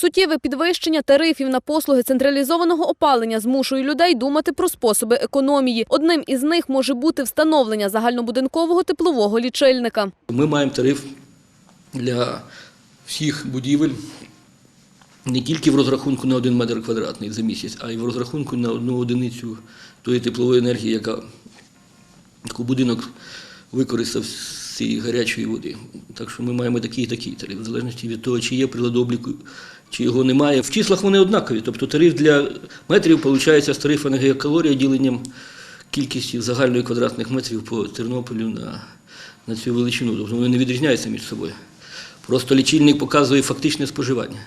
Суттєве підвищення тарифів на послуги централізованого опалення змушує людей думати про способи економії. Одним із них може бути встановлення загальнобудинкового теплового лічильника. Ми маємо тариф для всіх будівель не тільки в розрахунку на один метр квадратний за місяць, а й в розрахунку на одну одиницю тої теплової енергії, яка будинок використав з цієї гарячої води. Так що ми маємо такий і такий тариф, в залежності від того, чи є прилад обліку, чи його немає. В числах вони однакові. Тобто тариф для метрів виходить з тарифу на гігакалорію діленням кількості загальної квадратних метрів по Тернополю на, на цю величину. Тобто вони не відрізняються між собою. Просто лічильник показує фактичне споживання.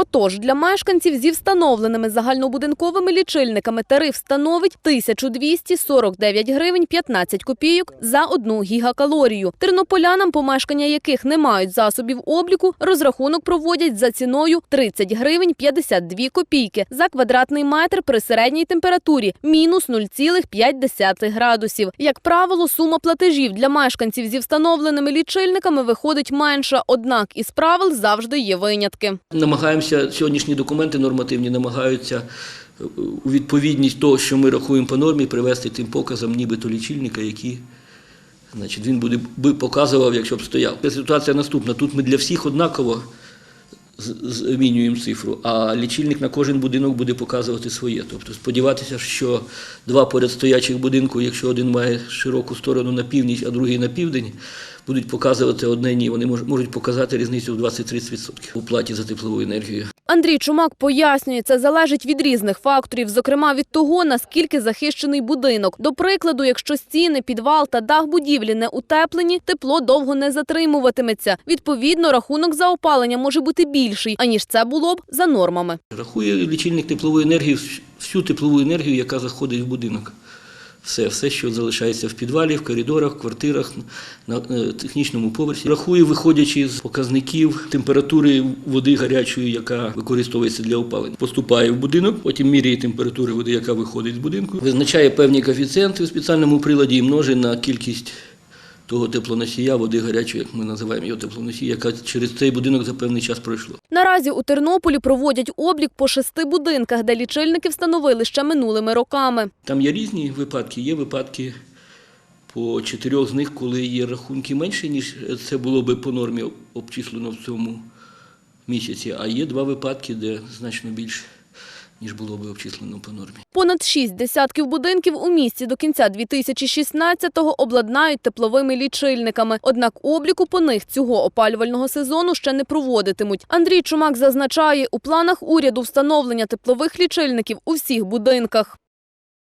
Отож, для мешканців зі встановленими загальнобудинковими лічильниками тариф становить 1249 гривень 15 копійок за одну гігакалорію. Тернополянам, помешкання яких не мають засобів обліку, розрахунок проводять за ціною 30 гривень 52 копійки за квадратний метр при середній температурі мінус 0,5 градусів. Як правило, сума платежів для мешканців зі встановленими лічильниками виходить менша, однак із правил завжди є винятки. Намагаємося сьогоднішні документи нормативні намагаються е, у відповідність того, що ми рахуємо по нормі, привести тим показам нібито лічильника, які значить, він буде би показував, якщо б стояв. Ситуація наступна. Тут ми для всіх однаково змінюємо цифру, а лічильник на кожен будинок буде показувати своє. Тобто сподіватися, що два порядстоячих будинку, якщо один має широку сторону на північ, а другий на південь, будуть показувати одне ні. Вони мож- можуть показати різницю в 20-30% у платі за теплову енергію. Андрій Чумак пояснює, це залежить від різних факторів, зокрема від того, наскільки захищений будинок. До прикладу, якщо стіни, підвал та дах будівлі не утеплені, тепло довго не затримуватиметься. Відповідно, рахунок за опалення може бути більший, аніж це було б за нормами. Рахує лічильник теплової енергії всю теплову енергію, яка заходить в будинок. Все, все, що залишається в підвалі, в коридорах, в квартирах, на е, технічному поверсі. Рахує, виходячи з показників температури води гарячої, яка використовується для опалення. Поступає в будинок, потім міряє температури води, яка виходить з будинку, визначає певні коефіцієнти в спеціальному приладі і множить на кількість того теплоносія, води гарячої, як ми називаємо його теплоносія, яка через цей будинок за певний час пройшло. Наразі у Тернополі проводять облік по шести будинках, де лічильники встановили ще минулими роками. Там є різні випадки. Є випадки по чотирьох з них, коли є рахунки менше, ніж це було би по нормі обчислено в цьому місяці. А є два випадки, де значно більше, ніж було би обчислено по нормі. Понад шість десятків будинків у місті до кінця 2016-го обладнають тепловими лічильниками. Однак обліку по них цього опалювального сезону ще не проводитимуть. Андрій Чумак зазначає, у планах уряду встановлення теплових лічильників у всіх будинках.